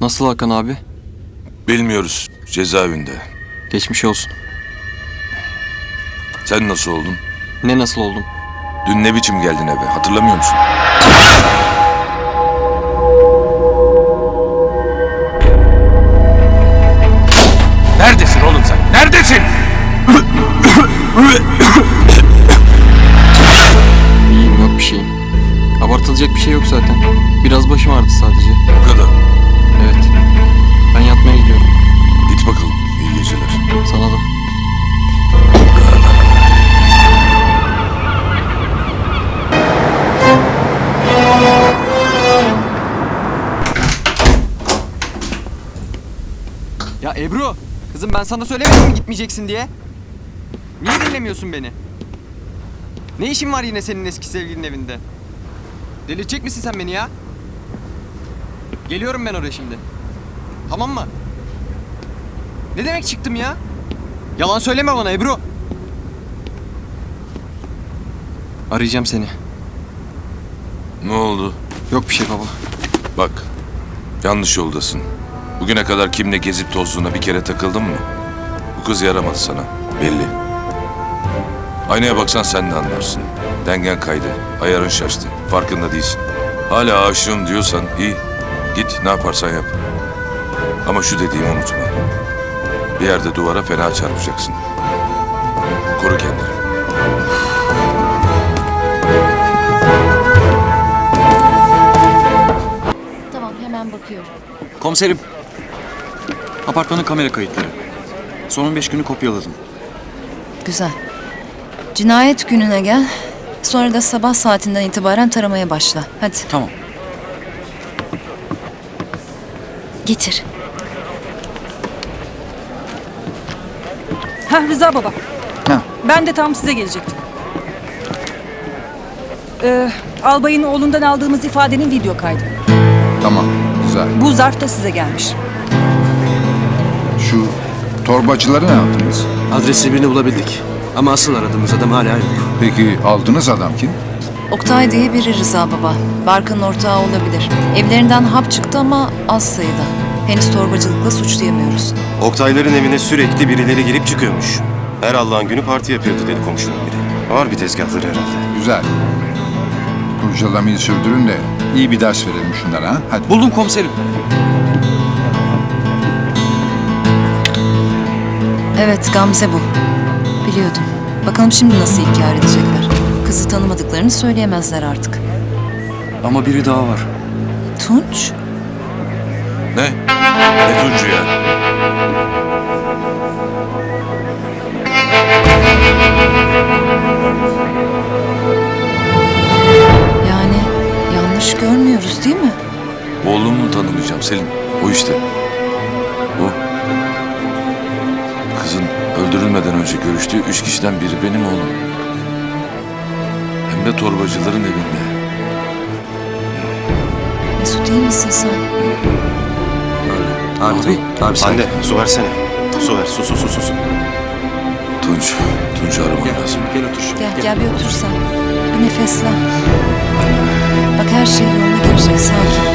Nasıl Hakan abi? Bilmiyoruz. Cezaevinde. Geçmiş olsun. Sen nasıl oldun? Ne nasıl oldum? Dün ne biçim geldin eve? Hatırlamıyor musun? Neredesin oğlum sen? Neredesin? İyiyim yok bir şeyim. Abartılacak bir şey yok zaten. Biraz başım ağrıdı sadece. O kadar. Evet. Ben yatmaya gidiyorum. Git bakalım. İyi geceler. Sana da. Ya Ebru, kızım ben sana söylemedim mi gitmeyeceksin diye? Niye dinlemiyorsun beni? Ne işin var yine senin eski sevgilinin evinde? Delirtecek misin sen beni ya? Geliyorum ben oraya şimdi. Tamam mı? Ne demek çıktım ya? Yalan söyleme bana Ebru. Arayacağım seni. Ne oldu? Yok bir şey baba. Bak. Yanlış yoldasın. Bugüne kadar kimle gezip tozduğuna bir kere takıldın mı? Bu kız yaramadı sana. Belli. Aynaya baksan sen de anlarsın. Dengen kaydı. Ayarın şaştı. Farkında değilsin. Hala aşığım diyorsan iyi. Git ne yaparsan yap. Ama şu dediğimi unutma. Bir yerde duvara fena çarpacaksın. Koru kendini. Tamam hemen bakıyorum. Komiserim. Apartmanın kamera kayıtları. Son 15 günü kopyaladım. Güzel. Cinayet gününe gel. Sonra da sabah saatinden itibaren taramaya başla. Hadi Tamam. Getir. Ha Rıza baba. Ha. Ben de tam size gelecektim. Ee, albayın oğlundan aldığımız ifadenin video kaydı. Tamam, güzel. Bu zarf da size gelmiş. Şu torbacıları ne yaptınız? Adresi birini bulabildik. Ama asıl aradığımız adam hala yok. Peki aldığınız adam kim? Oktay diye biri Rıza baba. Barkın ortağı olabilir. Evlerinden hap çıktı ama az sayıda. Henüz torbacılıkla suçlayamıyoruz. Oktayların evine sürekli birileri girip çıkıyormuş. Her Allah'ın günü parti yapıyordu dedi komşunun biri. Var bir tezgahları herhalde. Güzel. Kurcalamayı sürdürün de iyi bir ders verelim şunlara ha. Hadi. Buldum komiserim. Evet Gamze bu. Biliyordum. Bakalım şimdi nasıl inkar edecekler. Kızı tanımadıklarını söyleyemezler artık. Ama biri daha var. Tunç? Değil mi? Oğlumu tanımayacağım Selim. O işte. O. Kızın öldürülmeden önce görüştüğü üç kişiden biri benim oğlum. Hem de torbacıların evinde. Mesut iyi misin sen? Abi, abi, sen. Anne su versene. Su ver su su su su. Tunç. Tunç'u aramam lazım. Gel otur. Gel, gel bir otur sen. Bir nefeslen. Bak her şey yoluna girecek sakin.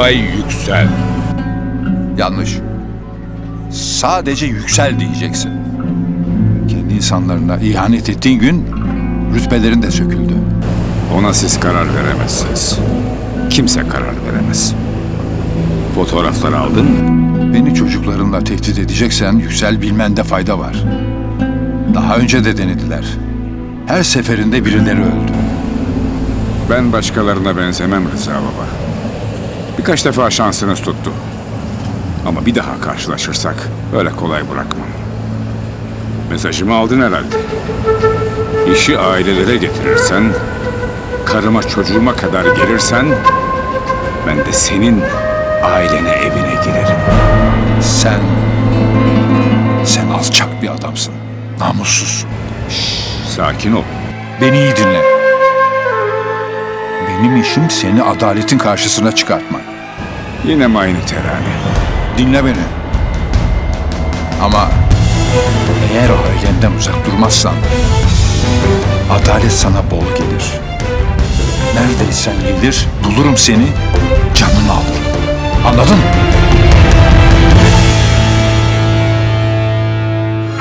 Albay Yüksel. Yanlış. Sadece yüksel diyeceksin. Kendi insanlarına ihanet ettiğin gün rütbelerin de söküldü. Ona siz karar veremezsiniz. Kimse karar veremez. Fotoğrafları aldın mı? Beni çocuklarınla tehdit edeceksen yüksel bilmende fayda var. Daha önce de denediler. Her seferinde birileri öldü. Ben başkalarına benzemem Rıza Baba. Birkaç defa şansınız tuttu. Ama bir daha karşılaşırsak öyle kolay bırakmam. Mesajımı aldın herhalde. İşi ailelere getirirsen, karıma çocuğuma kadar gelirsen, ben de senin ailene evine girerim. Sen, sen alçak bir adamsın. Namussuzsun. Sakin ol. Beni iyi dinle. Benim işim seni adaletin karşısına çıkartmak. Yine mi aynı terane? Dinle beni. Ama eğer ailenden uzak durmazsan adalet sana bol gelir. Neredeysen gelir, bulurum seni, canını alırım. Anladın mı?